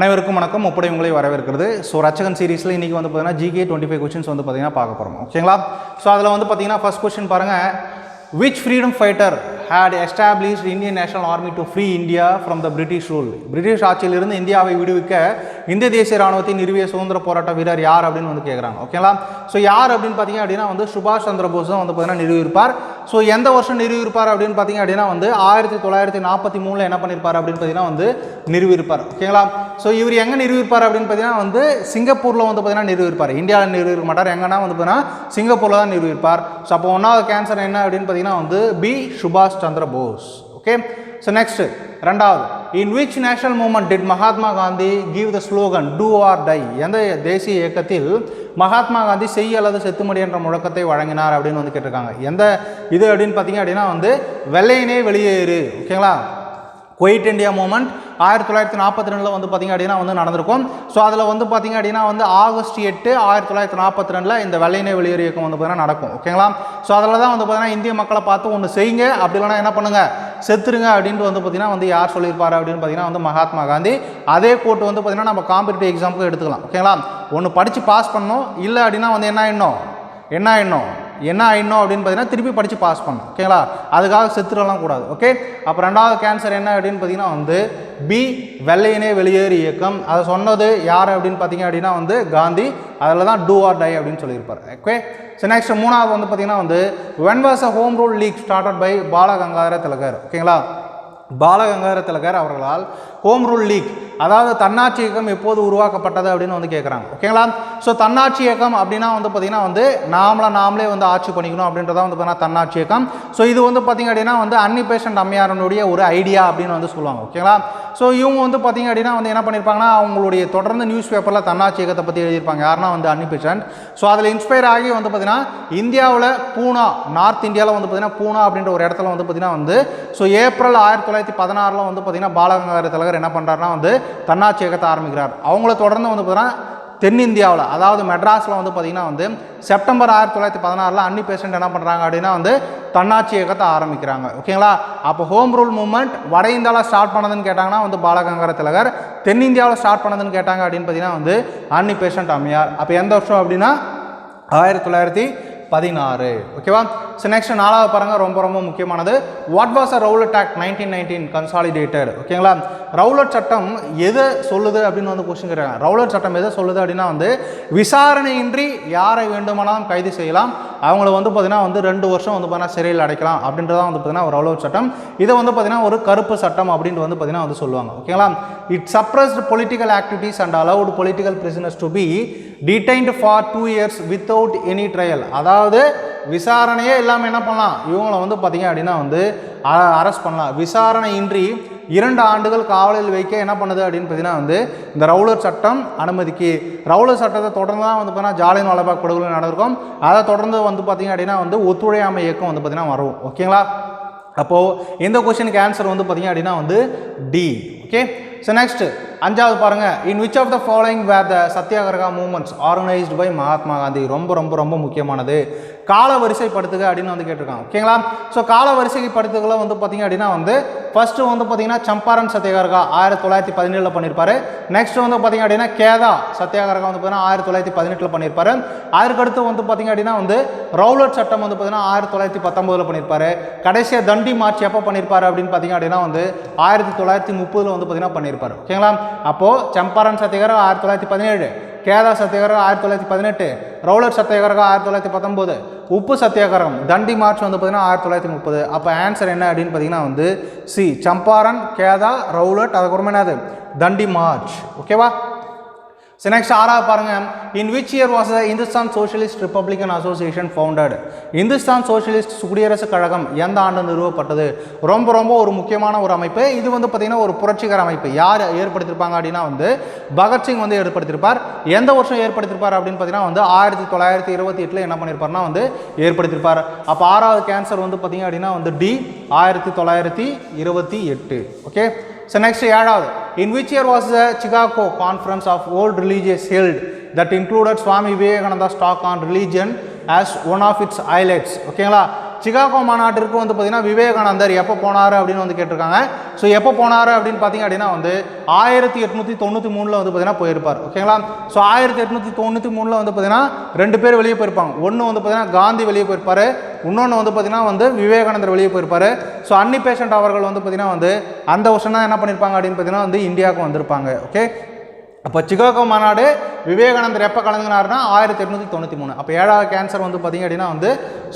அனைவருக்கும் வணக்கம். முப்படை உங்களை வரவேற்கிறது. ஸோ ரச்சகன் சீரீஸில் இன்றைக்கி வந்து பார்த்தீங்கன்னா ஜிகே டுவெண்ட்டி ஃபைவ் கொஸ்டின்ஸ் வந்து பார்த்தீங்கன்னா பார்க்க போகிறோம் ஓகேங்களா? ஸோ அதில் வந்து பார்த்தீங்கன்னா ஃபஸ்ட் கொஸ்டின் பாருங்கள் which freedom fighter had established Indian National Army to free India from the British rule British ஆட்சியிலிருந்து இந்தியாவை விடுவிக்க இந்திய தேசிய ராணுவத்தை நிறுவிய சுதந்திர போராட்ட வீரர் யார் அப்படின்னு வந்து கேட்குறாங்க ஓகேங்களா? ஸோ யார் அப்படின்னு பார்த்தீங்க அப்படின்னா வந்து சுபாஷ் சந்திர போஸ் தான் வந்து பார்த்தீங்கன்னா நிறுவியிருப்பார். ஸோ எந்த வருஷம் நிறுவியிருப்பார் அப்படின்னு பார்த்தீங்க அப்படின்னா வந்து ஆயிரத்தி தொள்ளாயிரத்தி நாற்பத்தி மூணில் என்ன பண்ணியிருப்பார் அப்படின்னு பார்த்தீங்கன்னா வந்து நிறுவியிருப்பார். ஓகேங்களா? ஸோ இவர் எங்கே நிறுவியிருப்பார் அப்படின்னு பார்த்தீங்கன்னா வந்து சிங்கப்பூரில் வந்து பார்த்தீங்கன்னா நிறுவியிருப்பார். இந்தியாவில் நிறுவிருக்க மாட்டார். எங்கன்னா வந்து பார்த்தீங்கன்னா சிங்கப்பூரில் தான் நிறுவியிருப்பார். ஸோ அப்போ ஒன்றாவது கேன்சர் என்ன அப்படின்னு பார்த்தீங்கன்னா வந்து பி சுபாஷ் Chandra Bose. Okay so next ரெண்டாவது. In which national movement did Mahatma Gandhi give the slogan do or die எந்த தேசிய இயக்கத்தில் மகாத்மா காந்தி செய் அல்லது செத்துமடி என்ற முழக்கத்தை வழங்கினார் அப்படின்னு வந்து கேட்டிருக்காங்க. எந்த இது அப்படின்னு பார்த்தீங்க அப்படின்னா வந்து வெள்ளையினே வெளியேறு. ஓகேங்களா? குவைட் இந்தியா மூமெண்ட் ஆயிரத்தி தொள்ளாயிரத்தி நாற்பத்தி ரெண்டில் வந்து பார்த்திங்க அப்படின்னா வந்து நடந்திருக்கும். ஸோ அதில் வந்து பார்த்திங்க அப்படின்னா வந்து ஆகஸ்ட் எட்டு ஆயிரத்தி தொள்ளாயிரத்தி நாற்பத்தி ரெண்டில் இந்த வெள்ளையினை வெளியேறு இயக்கம் வந்து பார்த்திங்கன்னா நடக்கும். ஓகேங்களா ஸோ அதில் தான் வந்து பார்த்திங்கன்னா இந்திய மக்களை பார்த்து ஒன்று செய்யுங்க. அப்படி இல்லைனா என்ன பண்ணுங்கள் செத்துருங்க அப்படின்ட்டு வந்து பார்த்திங்கன்னா வந்து யார் சொல்லியிருப்பார் அப்படின்னு பார்த்தீங்கன்னா வந்து மகாத்மா காந்தி. அதே கோட் வந்து பார்த்திங்கன்னா நம்ம காம்படிட்டிவ் எக்ஸாமுக்கு எடுத்துக்கலாம். ஓகேங்களா ஒன்று படித்து பாஸ் பண்ணணும். இல்லை அப்படின்னா வந்து என்ன ஆயிடணும் என்ன ஆயிடணும் என்ன ஆயிடணும் அப்படின்னு பார்த்தீங்கன்னா திருப்பி படித்து பாஸ் பண்ணும் ஓகேங்களா அதுக்காக செத்துடலாம் கூடாது. ஓகே அப்போ ரெண்டாவது கேன்சர் என்ன அப்படின்னு பார்த்தீங்கன்னா வந்து பி வெள்ளையினே வெளியேறு இயக்கம். அதை சொன்னது யார் அப்படின்னு பார்த்தீங்க அப்படின்னா வந்து காந்தி. அதில் தான் டூ ஆர் டை அப்படின்னு சொல்லியிருப்பார். ஓகே ஸோ நெக்ஸ்ட் மூணாவது வந்து பார்த்தீங்கன்னா வந்து when was a Home Rule League started by Balagangadhara Tilak. ஓகேங்களா பாலகங்காதர திலகர் அவர்களால் ஹோம் ரூல் லீக் அதாவது தன்னாட்சி இயக்கம் எப்போது உருவாக்கப்பட்டது அப்படின்னு வந்து கேட்குறாங்க ஓகேங்களா ஸோ தன்னாட்சி இயக்கம் அப்படின்னா வந்து பார்த்திங்கன்னா வந்து நாமளை நாமளே வந்து ஆட்சி பண்ணிக்கணும் அப்படின்றத வந்து பார்த்தீங்கன்னா தன்னாட்சி இயக்கம். ஸோ இது வந்து பார்த்திங்க அப்படின்னா வந்து அன்னி பேஷண்ட் அம்மையாரனுடைய ஒரு ஐடியா அப்படின்னு வந்து சொல்லுவாங்க. ஓகேங்களா ஸோ இவங்க வந்து பார்த்திங்க அப்படின்னா வந்து என்ன பண்ணியிருப்பாங்கன்னா அவங்களுடைய தொடர்ந்து நியூஸ் பேப்பரில் தன்னாட்சி இயக்கத்தை பற்றி எழுதியிருப்பாங்க. யாருன்னா வந்து அன்னி பேஷண்ட் ஸோ அதில் இன்ஸ்பயர் ஆகி வந்து பார்த்திங்கன்னா இந்தியாவில் பூனா நார்த் இந்தியாவில் வந்து பார்த்திங்கன்னா பூனா அப்படின்ற ஒரு இடத்துல வந்து பார்த்திங்கன்னா வந்து ஸோ ஏப்ரல் ஆயிரத்தி தொள்ளாயிரத்தி பதினாறில் வந்து பார்த்திங்கன்னா பாலகங்காதர திலகர் என்ன பண்ணுறாருனா வந்து தன்னாட்சி இயக்கத்தை ஆரம்பிக்கிறார். அவங்கள தொடர்ந்து வந்து பார்த்தீங்கன்னா தென்னிந்தியாவில் அதாவது மெட்ராஸில் வந்து பார்த்திங்கன்னா வந்து செப்டம்பர் ஆயிரத்தி தொள்ளாயிரத்தி பதினாறில் அன்னி பேஷண்ட் என்ன பண்ணுறாங்க அப்படின்னா வந்து தன்னாட்சி இயக்கத்தை ஆரம்பிக்கிறாங்க. ஓகேங்களா? அப்போ ஹோம் ரூல் மூவ்மெண்ட் வட இந்தியாவில் ஸ்டார்ட் பண்ணதுன்னு கேட்டாங்கன்னா வந்து பாலகங்கர திலகர் தென்னிந்தியாவில் ஸ்டார்ட் பண்ணதுன்னு கேட்டாங்க அப்படின்னு பார்த்தீங்கன்னா வந்து அன்னி பேஷண்ட் அம்மையார். அப்போ எந்த வருஷம் அப்படின்னா? ஆயிரத்தி தொள்ளாயிரத்தி பதினாறு. ஓகேவா? ஸோ நெக்ஸ்ட் நாலாவது பாருங்க ரொம்ப ரொம்ப முக்கியமானது. What was a Rowlatt Act nineteen nineteen consolidated ஓகேங்களா ரவுலட் சட்டம் எதை சொல்லுது அப்படின்னு வந்து கொஸ்டின் கேட்குறாங்க. ரவுலட் சட்டம் எதை சொல்லுது அப்படின்னா வந்து விசாரணையின்றி யாரை வேண்டுமானாலும் கைது செய்யலாம். அவங்கள வந்து பார்த்திங்கன்னா வந்து ரெண்டு வருஷம் வந்து பார்த்தீங்கன்னா சிறையில் அடைக்கலாம் அப்படின்றதான் வந்து பார்த்தீங்கன்னா ஒரு ரவுலட் சட்டம். இதை வந்து பார்த்தீங்கன்னா ஒரு கருப்பு சட்டம் அப்படின்ட்டு வந்து பார்த்தீங்கன்னா வந்து சொல்லுவாங்க. ஓகேங்களா it suppressed political activities and allowed political prisoners to be detained for two years without any trial அதாவது விசாரணையே இல்லாமல் என்ன பண்ணலாம்? இவங்கள வந்து பார்த்தீங்க அப்படின்னா வந்து அரெஸ்ட் பண்ணலாம். விசாரணையின்றி இரண்டு ஆண்டுகள் காவலில் வைக்க என்ன பண்ணுது அப்படின்னு பார்த்தீங்கன்னா வந்து இந்த ரவுலர் சட்டம் அனுமதிக்கு. ரவுலர் சட்டத்தை தொடர்ந்து தான் வந்து பார்த்தீங்கன்னா ஜாலியன் வாலாபாக் படுகொலை நடந்திருக்கும். அதை தொடர்ந்து வந்து பார்த்தீங்க அப்படின்னா வந்து ஒத்துழையாமை இயக்கம் வந்து பார்த்தீங்கன்னா வரும். ஓகேங்களா அப்போது இந்த கொஸ்டினுக்கு ஆன்சர் வந்து பார்த்தீங்க அப்படின்னா வந்து டி ஓகே ஸோ நெக்ஸ்ட் அஞ்சாவது பாருங்கள் in which of the following were the Satyagraha movements organised by Mahatma Gandhi ரொம்ப ரொம்ப ரொம்ப முக்கியமானது. கால வரிசைப்படுத்துக அப்படின்னு வந்து கேட்டிருக்காங்க. ஓகேங்களா ஸோ கால வரிசைப்படுத்துகளை வந்து பார்த்தீங்க அப்படின்னா வந்து ஃபர்ஸ்ட்டு வந்து பார்த்தீங்கன்னா சம்பாரன் சத்தியாகிரகா ஆயிரத்தி தொள்ளாயிரத்தி பதினேழில் பண்ணியிருப்பாரு நெக்ஸ்ட் வந்து பார்த்தீங்க அப்படின்னா கேதா சத்தியாகிரகா வந்து பார்த்தீங்கன்னா ஆயிரத்தி தொள்ளாயிரத்தி பதினெட்டில் பண்ணியிருப்பாரு அதுக்கடுத்து வந்து பார்த்தீங்க அப்படின்னா வந்து ரவுலட் சட்டம் வந்து பார்த்தீங்கன்னா ஆயிரத்தி தொள்ளாயிரத்தி பத்தொம்போதில் பண்ணியிருப்பாரு கடைசியாக தண்டி மார்ச் எப்போ பண்ணியிருப்பாரு அப்படின்னு பார்த்தீங்க அப்படின்னா வந்து ஆயிரத்தி தொள்ளாயிரத்தி முப்பதில் வந்து பார்த்தீங்கன்னா பண்ணியிருப்பாரு ஓகேங்களா அப்போது சம்பாரன் சத்தியாகிரகா ஆயிரத்தி தொள்ளாயிரத்தி பதினேழு கேதா சத்தியாகிரகம் ஆயிரத்தி தொள்ளாயிரத்தி பதினெட்டு ரவுலட் சத்தியாகிரகம் ஆயிரத்தி தொள்ளாயிரத்தி பத்தொம்போது உப்பு சத்தியாகிரகம் தண்டி மார்ச் வந்து பார்த்தீங்கன்னா ஆயிரத்தி தொள்ளாயிரத்தி முப்பது. அப்போ ஆன்சர் என்ன அப்படின்னு பார்த்தீங்கன்னா வந்து சி சம்பாரன் கேதா ரவுலட் அதுக்கப்புறமா என்னது? தண்டி மார்ச். ஓகேவா ஸோ நெக்ஸ்ட் ஆறாவது பாருங்க. In which year was the Hindustan Socialist Republican Association founded Hindustan Socialist குடியரசு கழகம் எந்த ஆண்டு நிறுவப்பட்டது? ரொம்ப ரொம்ப ஒரு முக்கியமான ஒரு அமைப்பு. இது வந்து பார்த்திங்கன்னா ஒரு புரட்சிகர அமைப்பு. யார் ஏற்படுத்தியிருப்பாங்க அப்படின்னா வந்து பகத்சிங் வந்து ஏற்படுத்தியிருப்பார் எந்த வருஷம் ஏற்படுத்தியிருப்பார் அப்படின்னு பார்த்தீங்கன்னா வந்து ஆயிரத்தி தொள்ளாயிரத்தி இருபத்தி எட்டில் என்ன பண்ணியிருப்பார்னா வந்து ஏற்படுத்தியிருப்பார் அப்போ ஆறாவது கேன்சர் வந்து பார்த்திங்க அப்படின்னா வந்து டி ஆயிரத்தி தொள்ளாயிரத்தி இருபத்தி எட்டு. ஓகே ஸோ நெக்ஸ்ட் ஏழாவது in which year was the Chicago conference of world religions held that included Swami Vivekananda talk on religion as one of its highlights ஓகேங்களா சிகாகோ மாநாட்டிற்கு வந்து பார்த்தீங்கன்னா விவேகானந்தர் எப்போ போனார் அப்படின்னு வந்து கேட்டிருக்காங்க. ஸோ எப்போ போனார் அப்படின்னு பார்த்தீங்க அப்படின்னா வந்து ஆயிரத்தி எட்நூற்றி தொண்ணூற்றி மூணில் வந்து பார்த்தீங்கன்னா போயிருப்பார். ஓகேங்களா ஸோ ஆயிரத்தி எட்நூற்றி தொண்ணூற்றி மூணில் வந்து பார்த்தீங்கன்னா ரெண்டு பேர் வெளியே போயிருப்பாங்க. ஒன்று வந்து பார்த்தீங்கன்னா காந்தி வெளியே போயிருப்பார். இன்னொன்று வந்து பார்த்தீங்கன்னா வந்து விவேகானந்தர் வெளியே போயிருப்பார். ஸோ அன்னி பேஷண்ட் அவர்கள் வந்து பார்த்தீங்கன்னா வந்து அந்த வருஷம் தான் என்ன பண்ணியிருப்பாங்க அப்படின்னு பார்த்தீங்கன்னா வந்து இந்தியாவுக்கு வந்திருப்பாங்க. ஓகே அப்போ சிகாகோ மாநாடு விவேகானந்தர் எப்போ கலந்துனாருன்னா ஆயிரத்தி எட்நூற்றி தொண்ணூற்றி மூணு. அப்போ ஏழாவது கேன்சர் வந்து பார்த்திங்க அப்படின்னா வந்து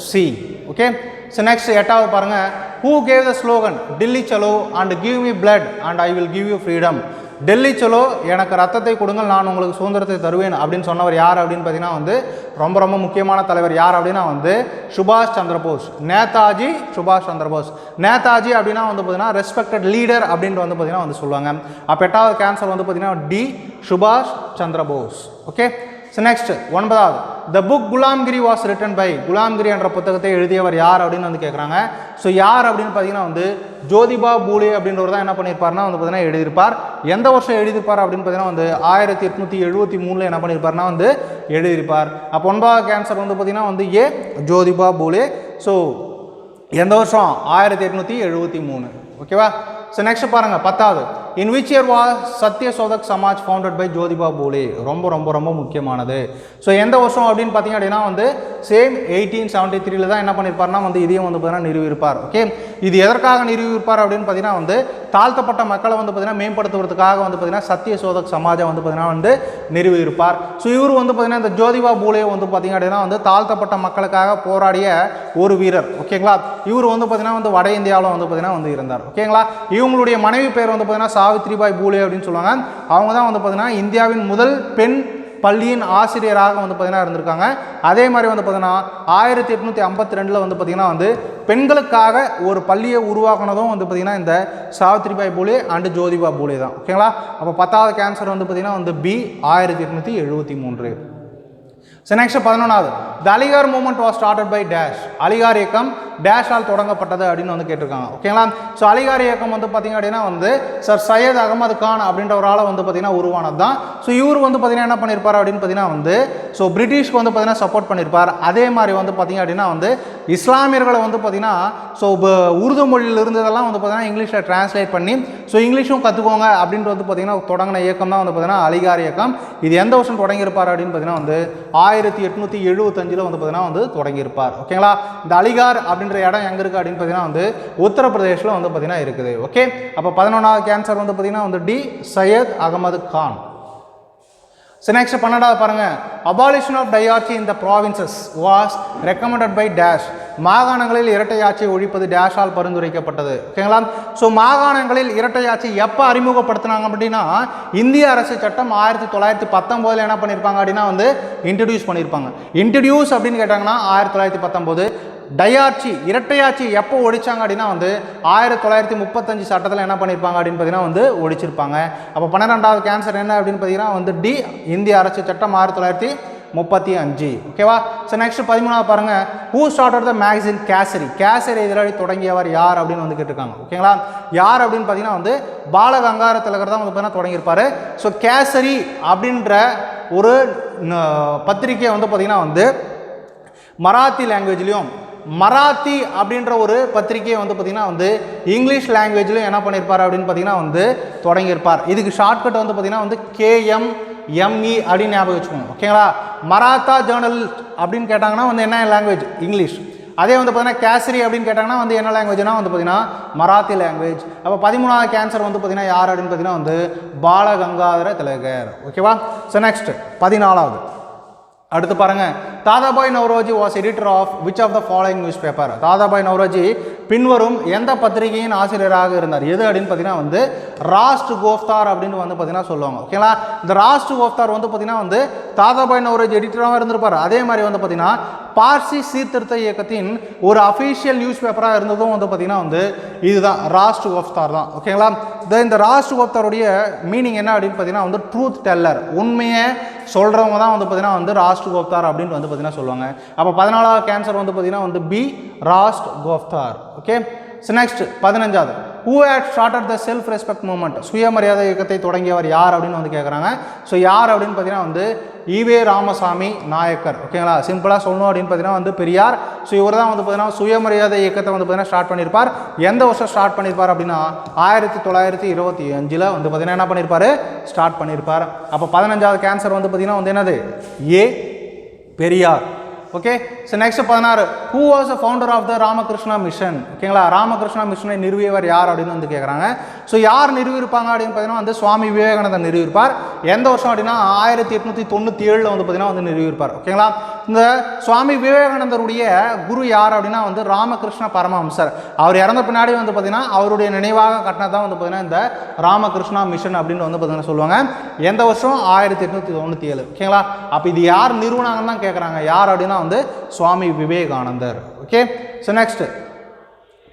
சி ஓகே ஸோ நெக்ஸ்ட் எட்டாவது பாருங்கள் who gave the slogan Delhi Chalo and give me blood and I will give you freedom Delhi Chalo எனக்கு ரத்தத்தை கொடுங்கள் நான் உங்களுக்கு சுதந்திரத்தை தருவேன் அப்படின்னு சொன்னவர் யார் அப்படின்னு பார்த்தீங்கன்னா வந்து ரொம்ப ரொம்ப முக்கியமான தலைவர் யார் அப்படின்னா வந்து சுபாஷ் சந்திரபோஸ் நேதாஜி சுபாஷ் சந்திரபோஸ் நேதாஜி அப்படின்னா வந்து பார்த்தீங்கன்னா ரெஸ்பெக்டட் லீடர் அப்படின்ட்டு வந்து பார்த்தீங்கன்னா வந்து சொல்லுவாங்க. அப்போ எட்டாவது கேன்சர் வந்து பார்த்தீங்கன்னா டி சுபாஷ் சந்திரபோஸ் ஓகே ஸோ நெக்ஸ்ட் ஒன்பதாவது. The book Gulamgiri was written by Gulamgiri என்ற புத்தகத்தை எழுதியவர் யார் அப்படின்னு வந்து கேட்குறாங்க ஸோ யார் அப்படின்னு பார்த்தீங்கன்னா வந்து ஜோதிபா பூலே அப்படின்றவர் தான் என்ன பண்ணியிருப்பார்னா வந்து பார்த்தீங்கன்னா எழுதியிருப்பார். எந்த வருஷம் எழுதியிருப்பார் அப்படின்னு பார்த்தீங்கன்னா வந்து ஆயிரத்தி எட்நூற்றி எழுபத்தி மூணில் என்ன பண்ணியிருப்பார்னா வந்து எழுதியிருப்பார். அப்போ ஒன்பதாவது கேன்சர் வந்து பார்த்தீங்கன்னா வந்து ஏ ஜோதிபா பூலே. ஸோ எந்த வருஷம்? ஆயிரத்தி எட்நூற்றி எழுபத்தி மூணு. ஓகேவா ஸோ நெக்ஸ்ட் பாருங்கள் பத்தாவது. In which year was Satya Shodhak Samaj founded by Jyotiba Phule ரொம்ப ரொம்ப ரொம்ப முக்கியமானது. ஸோ எந்த வருஷம் அப்படின்னு பார்த்தீங்க அப்படின்னா வந்து சேம் எயிட்டீன் செவன்ட்டி த்ரீல தான் என்ன பண்ணியிருப்பார்னா வந்து இதையும் வந்து பார்த்தீங்கன்னா நிறுவியிருப்பார். ஓகே இது எதற்காக நிறுவியிருப்பார் அப்படின்னு பார்த்தீங்கன்னா வந்து தாழ்த்தப்பட்ட மக்களை வந்து பார்த்தீங்கன்னா மேம்படுத்துவதற்காக வந்து பார்த்தீங்கன்னா சத்திய சோதக் சமாஜம் வந்து பார்த்தீங்கன்னா வந்து நிறுவியிருப்பார். ஸோ இவர் வந்து பார்த்தீங்கன்னா இந்த ஜோதிபா பூலே வந்து பார்த்தீங்க அப்படின்னா வந்து தாழ்த்தப்பட்ட மக்களுக்காக போராடிய ஒரு வீரர். ஓகேங்களா இவர் வந்து பார்த்தீங்கன்னா வந்து வட இந்தியாவில் வந்து பார்த்தீங்கன்னா வந்து இருந்தார். ஓகேங்களா இவங்களுடைய மனைவி பேர் வந்து பார்த்தீங்கன்னா சாவித்ரிபாய் பூலே அப்படின்னு சொல்லுவாங்க. அவங்க தான் வந்து பார்த்தீங்கன்னா இந்தியாவின் முதல் பெண் பள்ளியின் ஆசிரியராக வந்து பார்த்தீங்கன்னா இருந்திருக்காங்க. அதே மாதிரி வந்து பார்த்தீங்கன்னா ஆயிரத்தி எட்நூற்றி ஐம்பத்தி ரெண்டில் வந்து பார்த்தீங்கன்னா வந்து பெண்களுக்காக ஒரு பள்ளியை உருவாக்குனதும் வந்து பார்த்தீங்கன்னா இந்த சாவித்ரிபாய் பூலே அண்டு ஜோதிபா பூலே தான். ஓகேங்களா அப்போ பத்தாவது கேன்சர் வந்து பார்த்தீங்கன்னா வந்து பி ஆயிரத்தி எட்நூற்றி எழுபத்தி மூன்று. ஸோ நெக்ஸ்ட் பதினொன்றாவது the Aligarh movement was started by dash Aligarh இயக்கம் டேஷால் தொடங்கப்பட்டது அப்படின்னு வந்து கேட்டிருக்காங்க. ஓகேங்களா ஸோ அலிகார் இயக்கம் வந்து பார்த்தீங்க அப்படின்னா வந்து சார் சையத் அகமது கான் அப்படின்றவரால் வந்து பார்த்தீங்கன்னா உருவானது தான் ஸோ இவர் வந்து பார்த்திங்கன்னா என்ன பண்ணியிருப்பார் அப்படின்னு பார்த்தீங்கன்னா வந்து ஸோ பிரிட்டிஷ்க்கு வந்து பார்த்திங்கன்னா சப்போர்ட் பண்ணியிருப்பார் அதே மாதிரி வந்து பார்த்தீங்க அப்படின்னா வந்து இஸ்லாமியர்களை வந்து பார்த்தீங்கன்னா ஸோ இப்போ உருது மொழியில் இருந்ததெல்லாம் வந்து பார்த்தீங்கன்னா இங்கிலீஷில் டிரான்ஸ்லேட் பண்ணி ஸோ இங்கிலீஷும் கற்றுக்கோங்க அப்படின்ட்டு வந்து பார்த்திங்கன்னா தொடங்கின இயக்கம் தான் வந்து பார்த்தீங்கன்னா அலிகார் இயக்கம். இது எந்த வருஷம் தொடங்கியிருப்பார் அப்படின்னு பார்த்தீங்கன்னா வந்து ஆயிரத்தி எட்நூற்றி எழுபத்தஞ்சில் வந்து பார்த்திங்கன்னா வந்து தொடங்கியிருப்பார். ஓகேங்களா இந்த அலிகார் அப்படின்ற இடம் எங்கே இருக்குது அப்படின்னு பார்த்தீங்கன்னா வந்து உத்தரப்பிரதேஷில் வந்து பார்த்திங்கன்னா இருக்குது. ஓகே அப்போ பதினொன்றாவது கேன்சர் வந்து பார்த்தீங்கன்னா வந்து D. Syed Ahmad Khan. So next பன்னெண்டாவது பாருங்கள் abolition of dyarchy in provinces was recommended by dash மாகாணங்களில் இரட்டையாட்சியை ஒழிப்பது டேஷால் பரிந்துரைக்கப்பட்டது. ஓகேங்களா ஸோ மாகாணங்களில் இரட்டையாட்சி எப்போ அறிமுகப்படுத்தினாங்க அப்படின்னா இந்திய அரசு சட்டம் ஆயிரத்தி தொள்ளாயிரத்தி பத்தொம்போதில் என்ன பண்ணியிருப்பாங்க அப்படின்னா வந்து இன்ட்ரடியூஸ் பண்ணியிருப்பாங்க இன்ட்ரடியூஸ் அப்படின்னு கேட்டாங்கன்னா ஆயிரத்தி தொள்ளாயிரத்தி பத்தொம்போது டயாட்சி இரட்டையாட்சி எப்போ ஒழிச்சாங்க அப்படின்னா வந்து ஆயிரத்தி தொள்ளாயிரத்தி முப்பத்தஞ்சு சட்டத்தில் என்ன பண்ணியிருப்பாங்க அப்படின்னு பார்த்தீங்கன்னா வந்து ஒழிச்சிருப்பாங்க அப்போ பன்னிரெண்டாவது கேன்சர் என்ன அப்படின்னு பார்த்தீங்கன்னா வந்து டி இந்திய அரசு சட்டம் ஆயிரத்தி தொள்ளாயிரத்தி முப்பத்தி அஞ்சு. ஓகேவா ஸோ நெக்ஸ்ட் பதிமூணாவது பாருங்க. Who started the magazine Kesari Kesari எதிராளி தொடங்கியவர் யார் அப்படின்னு வந்து கேட்டிருக்காங்க. ஓகேங்களா யார் அப்படின்னு பார்த்தீங்கன்னா வந்து பாலகங்கார திலகர் தான் வந்து பார்த்தீங்கன்னா தொடங்கியிருப்பார். ஸோ கேசரி அப்படின்ற ஒரு ந- பத்திரிக்கையை வந்து பார்த்தீங்கன்னா வந்து மராத்தி லாங்குவேஜ்லேயும் மராத்தி அப்படின்ற ஒரு பத்திரிகையை வந்து பார்த்திங்கன்னா வந்து இங்கிலீஷ் லாங்குவேஜ்லையும் என்ன பண்ணியிருப்பார் அப்படின்னு பார்த்தீங்கன்னா வந்து தொடங்கியிருப்பார். இதுக்கு ஷார்ட்கட் வந்து பார்த்திங்கன்னா வந்து கேஎம் எம்இ அப்படின்னு ஞாபகம் வச்சுக்கோங்க. ஓகேங்களா மராத்தா ஜேர்னல் அப்படின்னு கேட்டாங்கன்னா வந்து என்ன லாங்குவேஜ் இங்கிலீஷ். அதே வந்து பார்த்தீங்கன்னா கேசரி அப்படின்னு கேட்டாங்கன்னா வந்து என்ன லாங்குவேஜ்னா வந்து பார்த்தீங்கன்னா மராத்தி லாங்குவேஜ் அப்போ பதிமூணாவது கேன்சர் வந்து பார்த்தீங்கன்னா யார் அப்படின்னு பார்த்தீங்கன்னா வந்து பாலகங்காதர திலகர். ஓகேவா ஸோ நெக்ஸ்ட் பதினாலாவது. அடுத்து பாருங்க. Dadabhai Naoroji was editor of which of the following newspaper Dadabhai Naoroji பின்வரும் எந்த பத்திரிகையின் ஆசிரியராக இருந்தார்? எது அப்படின்னு பார்த்தீங்கன்னா வந்து ராஸ்ட் கோஃப்தார் அப்படின்னு வந்து பார்த்தீங்கன்னா சொல்லுவாங்க. ஓகேங்களா இந்த ராஸ்ட் கோஃப்தார் வந்து பார்த்தீங்கன்னா வந்து தாதாபாய் நவரேஜ் எடிட்டராகவும் இருந்திருப்பார். அதே மாதிரி வந்து பார்த்தீங்கன்னா பார்சி சீர்திருத்த இயக்கத்தின் ஒரு அஃபீஷியல் நியூஸ் பேப்பராக இருந்ததும் வந்து பார்த்தீங்கன்னா வந்து இதுதான் ராஸ்ட் கோஃப்தார் தான். ஓகேங்களா இந்த இந்த ராஸ்ட் கோஃப்தாருடைய மீனிங் என்ன அப்படின்னு பார்த்தீங்கன்னா வந்து ட்ரூத் டெல்லர் உண்மையை சொல்கிறவங்க தான் வந்து பார்த்தீங்கன்னா வந்து ராஸ்ட் கோஃப்தார் அப்படின்னு வந்து பார்த்தீங்கன்னா சொல்லுவாங்க. அப்போ பதினாலாவது கேன்சர் வந்து பார்த்தீங்கன்னா வந்து B Rast Goftar. Okay so next பதினஞ்சாவது. Who had started the self respect movement சுயமரியாதை இயக்கத்தை தொடங்கியவர் யார் அப்படின்னு வந்து கேட்குறாங்க ஸோ யார் அப்படின்னு பார்த்தீங்கன்னா வந்து ஈவே ராமசாமி நாயக்கர். ஓகேங்களா சிம்பிளாக சொல்லணும் அப்படின்னு பார்த்தீங்கன்னா வந்து பெரியார். ஸோ இவர் தான் வந்து பார்த்தீங்கன்னா சுயமரியாதை இயக்கத்தை வந்து பார்த்தீங்கன்னா ஸ்டார்ட் பண்ணியிருப்பார் எந்த வருஷம் ஸ்டார்ட் பண்ணியிருப்பார் அப்படின்னா ஆயிரத்தி தொள்ளாயிரத்தி இருபத்தி அஞ்சில் வந்து பார்த்தீங்கன்னா என்ன பண்ணியிருப்பார் ஸ்டார்ட் பண்ணியிருப்பார் அப்போ பதினஞ்சாவது கேன்சர் வந்து பார்த்தீங்கன்னா வந்து என்னது? A. Periyar. Okay so next பதினாறு. Who was a founder of the Ramakrishna Mission ஓகேங்களா ராமகிருஷ்ணா மிஷனை நிறுவியவர் யார் அப்படின்னு வந்து கேட்குறாங்க ஸோ யார் நிறுவியிருப்பாங்க அப்படின்னு பார்த்தீங்கன்னா வந்து சுவாமி விவேகானந்தர் நிறுவிருப்பார் எந்த வருஷம் அப்படின்னா ஆயிரத்தி எட்நூற்றி தொண்ணூற்றி ஏழில் வந்து பார்த்தீங்கன்னா வந்து நிறுவியிருப்பார். ஓகேங்களா இந்த சுவாமி விவேகானந்தருடைய குரு யார் அப்படின்னா வந்து ராமகிருஷ்ண பரமஹம்சர். அவர் இறந்த பின்னாடி வந்து பார்த்தீங்கன்னா அவருடைய நினைவாக கட்டினது தான் வந்து பார்த்தீங்கன்னா இந்த ராமகிருஷ்ணா மிஷன் அப்படின்னு வந்து பார்த்தீங்கன்னா சொல்லுவாங்க. எந்த வருஷம்? ஆயிரத்தி எட்நூற்றி தொண்ணூற்றி ஏழு. ஓகேங்களா அப்போ இது யார் நிறுவனாங்கன்னு தான் கேட்குறாங்க யார் அப்படின்னா வந்து Swami Vivekanandar. Okay so next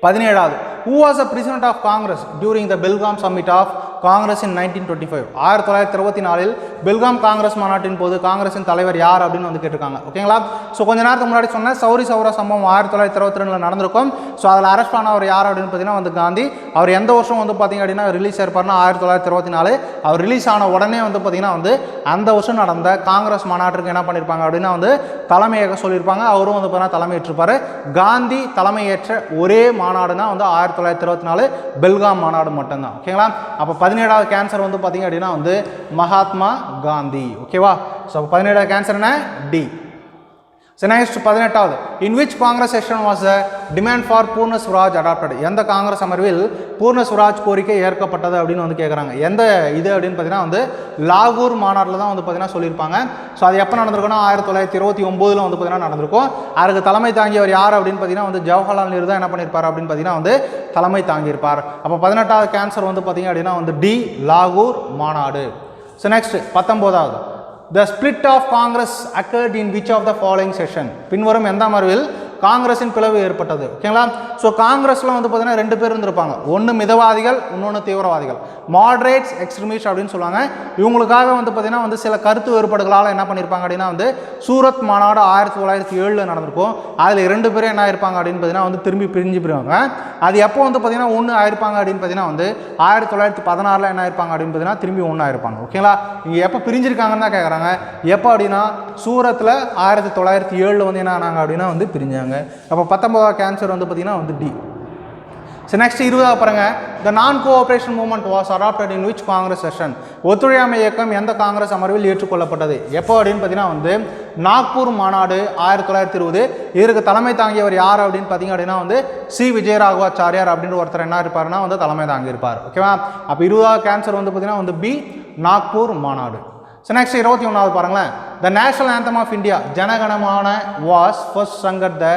பதினேழாவது. Who was a president of Congress during the Belgaum summit of Congress in nineteen twenty five ஆயிரத்தி தொள்ளாயிரத்தி இருபத்தி நாலில் பெல்காம் காங்கிரஸ் மாநாட்டின் போது காங்கிரஸின் தலைவர் யார் அப்படின்னு வந்து கேட்டிருக்காங்க. ஓகேங்களா? ஸோ கொஞ்ச நேரத்துக்கு முன்னாடி சொன்ன சௌரி சௌரா சம்பவம் ஆயிரத்தி தொள்ளாயிரத்தி இருபத்தி ரெண்டில் நடந்திருக்கும். ஸோ அதில் அரெஸ்ட் ஆனவர் யார் அப்படின்னு பார்த்தீங்கன்னா வந்து காந்தி. அவர் எந்த வருஷம் வந்து பார்த்தீங்க அப்படின்னா ரிலீஸ் ஆயிருப்பார்னா ஆயிரத்தி தொள்ளாயிரத்தி இருபத்தி நாலு. அவர் ரிலீஸ் ஆன உடனே வந்து பார்த்தீங்கன்னா வந்து அந்த வருஷம் நடந்த காங்கிரஸ் மாநாட்டுக்கு என்ன பண்ணியிருப்பாங்க அப்படின்னா வந்து தலைமையாக சொல்லியிருப்பாங்க. அவரும் வந்து பார்த்தீங்கன்னா தலைமையேற்றிருப்பார் காந்தி தலைமையேற்ற ஒரே மாநாடுனா வந்து ஆயிரத்தி தொள்ளாயிரத்தி இருபத்தி நாலு பெல்காம் மாநாடு மட்டும்தான். ஓகேங்களா? அப்போ பதினேழாவது கேன்சர் வந்து பார்த்தீங்க அப்படின்னா வந்து மகாத்மா காந்தி. ஓகேவா ஸோ பதினேழாவது கேன்சர் என்ன? டி ஸோ நெக்ஸ்ட் பதினெட்டாவது in which Congress session was a demand for Purna Swaraj adopted எந்த காங்கிரஸ் அமர்வில் பூர்ண ஸ்வராஜ் கோரிக்கை ஏற்கப்பட்டது அப்படின்னு வந்து கேட்குறாங்க எந்த இது அப்படின்னு பார்த்தீங்கன்னா வந்து லாகூர் மாநாட்டில் தான் வந்து பார்த்தீங்கன்னா சொல்லியிருப்பாங்க. ஸோ அது எப்போ நடந்திருக்குன்னா ஆயிரத்தி தொள்ளாயிரத்தி இருபத்தி ஒம்போதில் வந்து பார்த்தீங்கன்னா நடந்திருக்கும். அதுக்கு தலைமை தாங்கியவர் யார் அப்படின்னு பார்த்தீங்கன்னா வந்து ஜவஹர்லால் நேரு தான் என்ன பண்ணியிருப்பார் அப்படின்னு பார்த்தீங்கன்னா வந்து தலைமை தாங்கியிருப்பார். அப்போ பதினெட்டாவது கேன்சர் வந்து பார்த்தீங்க அப்படின்னா வந்து டி லாகூர் மாநாடு. ஸோ நெக்ஸ்ட் பத்தொம்போதாவது the split of Congress accord in which of the following session பின்வரும் எந்த அமர்வில் காங்கிரஸின் பிளவு ஏற்பட்டது. ஓகேங்களா? ஸோ காங்கிரஸில் வந்து பார்த்தீங்கன்னா ரெண்டு பேர் இருந்திருப்பாங்க. ஒன்று மிதவாதிகள் இன்னொன்று தீவிரவாதிகள். மாட்ரேட்ஸ் எக்ஸ்ட்ரீமிஸ்ட் அப்படின்னு சொல்லுவாங்க. இவங்களுக்காக வந்து பார்த்தீங்கன்னா வந்து சில கருத்து வேறுபாடுகளால் என்ன பண்ணியிருப்பாங்க அப்படின்னா வந்து சூரத் மாநாடு ஆயிரத்தி தொள்ளாயிரத்தி ஏழில் நடந்திருக்கும். அதில் இரண்டு பேரும் என்ன ஆயிருப்பாங்க அப்படின்னு பார்த்தீங்கன்னா வந்து திரும்பி பிரிஞ்சு போயிருவாங்க. அது எப்போ வந்து பார்த்தீங்கன்னா ஒன்று ஆயிருப்பாங்க அப்படின்னு பார்த்தீங்கன்னா வந்து ஆயிரத்தி தொள்ளாயிரத்தி பதினாறில் என்ன ஆயிருப்பாங்க அப்படின்னு பார்த்தீங்கன்னா திரும்பி ஒன்று ஆயிருப்பாங்க. ஓகேங்களா? இங்கே எப்போ பிரிஞ்சிருக்காங்கன்னு தான் கேட்குறாங்க எப்போ அப்படின்னா சூரத்தில் ஆயிரத்தி தொள்ளாயிரத்தி ஏழில் வந்து என்ன ஆனாங்க அப்படின்னா வந்து பிரிஞ்சாங்க. அப்போ பத்தொன்பதாவது கேன்சர் வந்து பார்த்திங்கன்னா வந்து டி ஸோ நெக்ஸ்ட் இருபதாக பாருங்க. The non cooperation movement was adopted in which Congress session ஒத்துழையாமை இயக்கம் எந்த காங்கிரஸ் அமர்வில் ஏற்றுக்கொள்ளப்பட்டது? எப்போ அப்படின்னு பார்த்தீங்கன்னா வந்து நாக்பூர் மாநாடு ஆயிரத்தி தொள்ளாயிரத்தி இருபது. இதற்கு தலைமை தாங்கியவர் யார் அப்படின்னு பார்த்தீங்க அப்படின்னா வந்து சி. விஜயராகவாச்சாரியார் அப்படின்ற ஒருத்தர் என்ன இருப்பாருன்னா வந்து தலைமை தாங்கியிருப்பார். ஓகேவா அப்போ இருபதாவது கேன்சர் வந்து பார்த்தீங்கன்னா வந்து பி நாக்பூர் மாநாடு. ஸோ நெக்ஸ்ட் இருபத்தி ஒன்றாவது பாருங்களேன். The national anthem of India Janaganamana was first sung the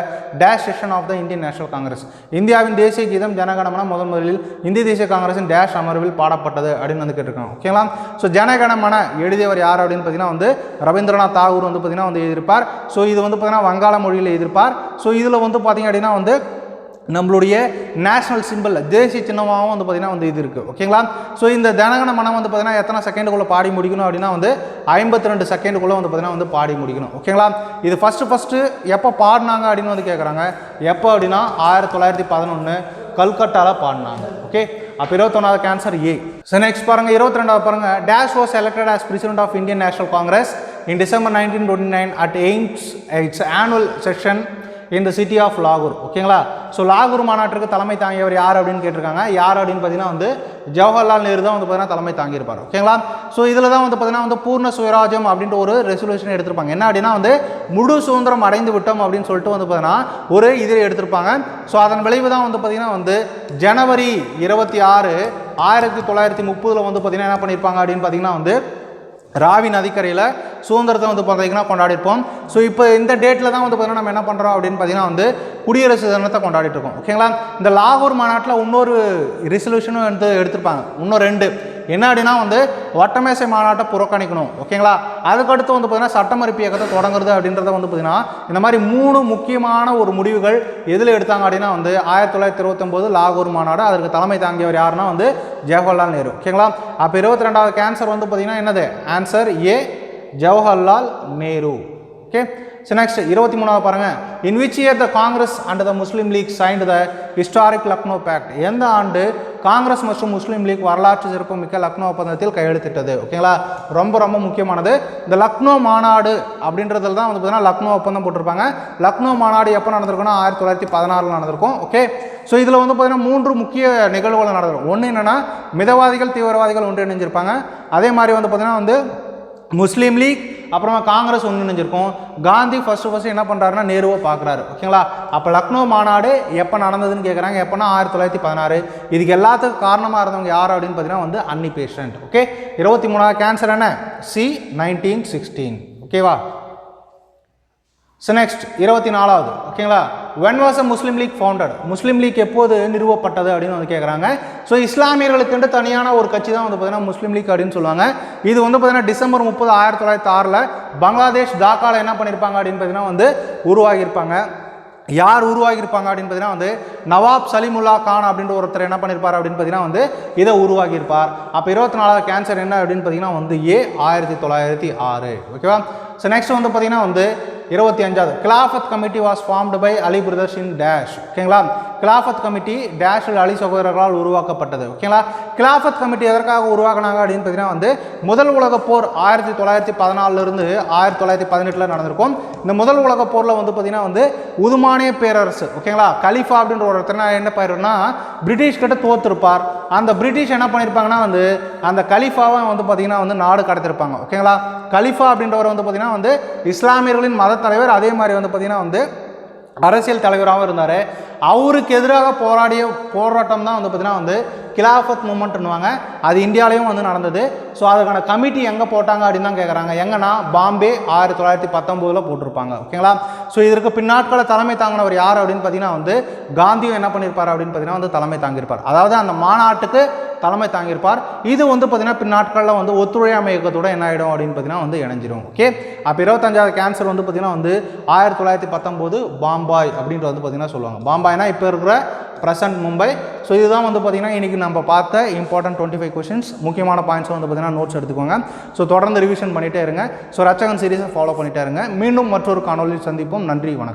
dash session of the Indian national Congress இந்தியாவின் தேசிய கீதம் ஜனகணமன முதன் முதலில் இந்திய தேசிய காங்கிரஸின் டேஷ் அமர்வில் பாடப்பட்டது அப்படின்னு வந்து கேட்டிருக்காங்க. ஓகேங்களா ஸோ ஜனகணமன எழுதியவர் யார் அப்படின்னு பார்த்தீங்கன்னா வந்து ரவீந்திரநாத் தாகூர் வந்து பார்த்தீங்கன்னா வந்து எழுதியிருப்பார். ஸோ இது வந்து பார்த்தீங்கன்னா வங்காள மொழியில் எழுதியிருப்பார். ஸோ இதில் வந்து பார்த்தீங்க அப்படின்னா வந்து நம்மளுடைய நேஷனல் சிம்பிள் தேசிய சின்னமாகவும் வந்து பார்த்திங்கன்னா வந்து இது இருக்குது ஓகேங்களா ஸோ இந்த தினகன மனம் வந்து பார்த்திங்கன்னா எத்தனை செகண்டுக்குள்ளே பாடி முடிக்கணும் அப்படின்னா வந்து ஐம்பத்தி ரெண்டு செகண்டுக்குள்ளே வந்து பார்த்திங்கன்னா வந்து பாடி முடிக்கணும். ஓகேங்களா இது ஃபஸ்ட்டு ஃபஸ்ட்டு எப்போ பாடினாங்க அப்படின்னு வந்து கேட்குறாங்க எப்போ அப்படின்னா ஆயிரத்தி தொள்ளாயிரத்தி பதினொன்று கல்கட்டாவில் பாடினாங்க. ஓகே அப்போ இருபத்தொன்னாவது கேன்சர் ஏ ஸோ நெக்ஸ்ட் பாருங்கள் இருபத்தி ரெண்டாவது பாருங்கள் dash was elected as president of Indian national Congress in December nineteen twenty nine at aims its annual session இந்த சிட்டி ஆஃப் லாகூர் ஓகேங்களா ஸோ லாகூர் மாநாட்டிற்கு தலைமை தாங்கியவர் யார் அப்படின்னு கேட்டிருக்காங்க. யார் அப்படின்னு பார்த்தீங்கன்னா வந்து ஜவஹர்லால் நேரு தான் வந்து பார்த்தீங்கன்னா தலைமை தாங்கியிருப்பார் ஓகேங்களா ஸோ இதில் தான் வந்து பார்த்தீங்கன்னா வந்து பூர்ண சுயராஜ்யம் அப்படின்ற ஒரு ரெசல்யூஷன் எடுத்திருப்பாங்க. என்ன அப்படின்னா வந்து முழு சுதந்திரம் அடைந்து விட்டோம் அப்படின்னு சொல்லிட்டு வந்து பார்த்தீங்கன்னா ஒரு இதில் எடுத்திருப்பாங்க. ஸோ அதன் விளைவு தான் வந்து பார்த்தீங்கன்னா வந்து ஜனவரி இருபத்தி ஆறு ஆயிரத்தி தொள்ளாயிரத்தி முப்பதில் வந்து பார்த்தீங்கன்னா என்ன பண்ணியிருப்பாங்க அப்படின்னு பார்த்தீங்கன்னா வந்து ராவி நதிக்கரையில் சுதந்திரத்தை வந்து பார்த்தீங்கன்னா கொண்டாடிருப்போம் ஸோ இப்போ இந்த டேட்டில் தான் வந்து பார்த்தீங்கன்னா நம்ம என்ன பண்ணுறோம் அப்படின்னு பார்த்தீங்கன்னா வந்து குடியரசு தினத்தை கொண்டாடிட்டு இருக்கோம். ஓகேங்களா இந்த லாகூர் மாநாட்டில் இன்னொரு ரெசல்யூஷனும் வந்து எடுத்திருப்பாங்க. இன்னும் ரெண்டு. என்ன அப்படின்னா வந்து வட்டமேசை மாநாட்டை புறக்கணிக்கணும் ஓகேங்களா? அதுக்கடுத்து வந்து பார்த்தீங்கன்னா சட்டமறுப்பு இயக்கத்தை தொடங்குறது அப்படின்றத வந்து பார்த்தீங்கன்னா இந்த மாதிரி மூணு முக்கியமான ஒரு முடிவுகள் எதில் எடுத்தாங்க அப்படின்னா வந்து ஆயிரத்தி தொள்ளாயிரத்தி இருபத்தொம்போது லாகூர் மாநாடு அதற்கு தலைமை தாங்கியவர் யாருன்னா வந்து ஜவஹர்லால் நேரு ஓகேங்களா? அப்போ இருபத்தி ரெண்டாவது கேன்சர் வந்து பார்த்தீங்கன்னா என்னது? Answer A Jawaharlal Nehru okay? So next இருபத்தி மூணாவது பாருங்க. In which year the Congress and the Muslim League signed the historic Lucknow pact எந்த ஆண்டு? காங்கிரஸ் மற்றும் முஸ்லீம் லீக் வரலாற்று சிறப்புமிக்க லக்னோ ஒப்பந்தத்தில் கையெழுத்திட்டது. ஓகேங்களா ரொம்ப ரொம்ப முக்கியமானது. இந்த லக்னோ மாநாடு அப்படின்றதுல தான் வந்து பார்த்தீங்கன்னா லக்னோ ஒப்பந்தம் போட்டிருப்பாங்க. லக்னோ மாநாடு எப்போ நடந்திருக்குன்னா ஆயிரத்தி தொள்ளாயிரத்தி பதினாறில் நடந்திருக்கும். ஓகே ஸோ இதில் வந்து பார்த்தீங்கன்னா மூன்று முக்கிய நிகழ்வுகள் நடந்திருக்கும். ஒன்று என்னென்னா மிதவாதிகள் தீவிரவாதிகள் ஒன்றிணைஞ்சிருப்பாங்க. அதே மாதிரி வந்து பார்த்தீங்கன்னா வந்து முஸ்லீம் லீக் அப்புறமா காங்கிரஸ் ஒன்றிணைஞ்சிருக்கும் காந்தி ஃபஸ்ட்டு ஃபஸ்ட்டு என்ன பண்ணுறாருன்னா நேருவை பார்க்குறாரு. ஓகேங்களா? அப்போ லக்னோ மாநாடு எப்போ நடந்ததுன்னு கேட்குறாங்க எப்போனா ஆயிரத்தி தொள்ளாயிரத்தி பதினாறு. இதுக்கு எல்லாத்துக்கும் காரணமாக இருந்தவங்க யார் அப்படின்னு பார்த்தீங்கன்னா வந்து அன்னி பேஷண்ட். ஓகே? இருபத்தி மூணாவது கேன்சர் என்ன? சி நைன்டீன் சிக்ஸ்டீன் ஓகேவா? ஸோ நெக்ஸ்ட் இருபத்தி நாலாவது ஓகேங்களா when was a Muslim League founded Muslim League எப்போது நிறுவப்பட்டது அப்படின்னு வந்து கேட்குறாங்க ஸோ இஸ்லாமியர்களுக்கு தனியான ஒரு கட்சி தான் வந்து பார்த்தீங்கன்னா முஸ்லீம் லீக் அப்படின்னு சொல்லுவாங்க. இது வந்து பார்த்தீங்கன்னா டிசம்பர் முப்பது ஆயிரத்தி தொள்ளாயிரத்தி ஆறில் பங்களாதேஷ் டாக்காவில் என்ன பண்ணியிருப்பாங்க அப்படின்னு பார்த்தீங்கன்னா வந்து உருவாகியிருப்பாங்க. யார் உருவாகியிருப்பாங்க அப்படின்னு பார்த்தீங்கன்னா வந்து நவாப் சலிமுல்லா கான் அப்படின்ற ஒருத்தர் என்ன பண்ணியிருப்பார் அப்படின்னு பார்த்தீங்கன்னா வந்து இதை உருவாகியிருப்பார் அப்போ இருபத்தி நாலாவது கேன்சர் என்ன அப்படின்னு பார்த்தீங்கன்னா வந்து ஏ ஆயிரத்தி தொள்ளாயிரத்தி ஆறு ஓகேவா ஸோ நெக்ஸ்ட் வந்து பார்த்தீங்கன்னா வந்து இருபத்தி அஞ்சாவது Khilafat committee was formed by Ali brothers in dash ஓகேங்களா கிலாஃபத் கமிட்டி டேஷில் அலி சகோதரர்களால் உருவாக்கப்பட்டது. ஓகேங்களா கிலாஃபத் கமிட்டி எதற்காக உருவாக்குனாங்க அப்படின்னு பார்த்தீங்கன்னா வந்து முதல் உலகப் போர் ஆயிரத்தி தொள்ளாயிரத்தி பதினாலிருந்து ஆயிரத்தி தொள்ளாயிரத்தி பதினெட்டில் நடந்திருக்கும். இந்த முதல் உலகப் போரில் வந்து பார்த்தீங்கன்னா வந்து உதுமானிய பேரரசு. ஓகேங்களா கலிஃபா அப்படின்ற ஒரு ஒருத்தர் என்ன பண்ணிருன்னா பிரிட்டிஷ் கிட்ட தோத்திருப்பார். அந்த பிரிட்டிஷ் என்ன பண்ணியிருப்பாங்கன்னா வந்து அந்த கலிஃபாவை வந்து பார்த்தீங்கன்னா வந்து நாடு கடத்திருப்பாங்க. ஓகேங்களா கலிஃபா அப்படின்றவர் வந்து பார்த்தீங்கன்னா வந்து இஸ்லாமியர்களின் மத தலைவர் அதே மாதிரி வந்து பார்த்திங்கன்னா வந்து அரசியல் தலைவராகவும் இருந்தார். அவருக்கு எதிராக போராடிய போராட்டம் தான் வந்து பார்த்திங்கன்னா வந்து கிலாஃபத் மூமெண்ட்னுவாங்க. அது இந்தியாவிலையும் வந்து நடந்தது. ஸோ அதுக்கான கமிட்டி எங்கே போட்டாங்க அப்படின்னு தான் கேட்குறாங்க எங்கன்னா பாம்பே ஆயிரத்தி தொள்ளாயிரத்தி பத்தொம்போதில் போட்டிருப்பாங்க. ஓகேங்களா ஸோ இதற்கு பின்னாட்களை தலைமை தாங்கினவர் யார் அப்படின்னு பார்த்தீங்கன்னா வந்து காந்தியும் என்ன பண்ணியிருப்பார் அப்படின்னு பார்த்தீங்கன்னா வந்து தலைமை தாங்கியிருப்பார். அதாவது அந்த மாநாட்டுக்கு தலைமை தாங்கியிருப்பார். இது வந்து பார்த்தீங்கன்னா பின்னாட்களில் வந்து ஒத்துழையாமை இயக்கத்தோட என்ன ஆகிடும் அப்படின்னு பார்த்தீங்கன்னா வந்து இணைஞ்சிரும். ஓகே அப்போ இருபத்தஞ்சாவது கேன்சர் வந்து பார்த்தீங்கன்னா வந்து ஆயிரத்தி தொள்ளாயிரத்தி பத்தொம்போது பாம்பாய் அப்படின்றது வந்து பார்த்தீங்கன்னா சொல்லுவாங்க. பாம்பாய்னா இப்போ இருக்கிற ப்ரெசன்ட் மும்பை ஸோ இதுதான் வந்து பார்த்தீங்கன்னா இன்றைக்கி நம்ம பார்த்த இம்பார்ட்டன்ட் டுவெண்ட்டி ஃபைவ் கொஷின்ஸ் முக்கியமான பாயிண்ட்ஸ் வந்து பார்த்திங்கன்னா நோட்ஸ் எடுத்துக்கோங்க. ஸோ தொடர்ந்து ரிவிஷன் பண்ணிகிட்டே இருங்க. ஸோ ரச்சகன் சீரிஸை ஃபாலோ பண்ணிகிட்டே இருங்க. மீண்டும் மற்றொரு காணொலி சந்திப்போம். நன்றி வணக்கம்.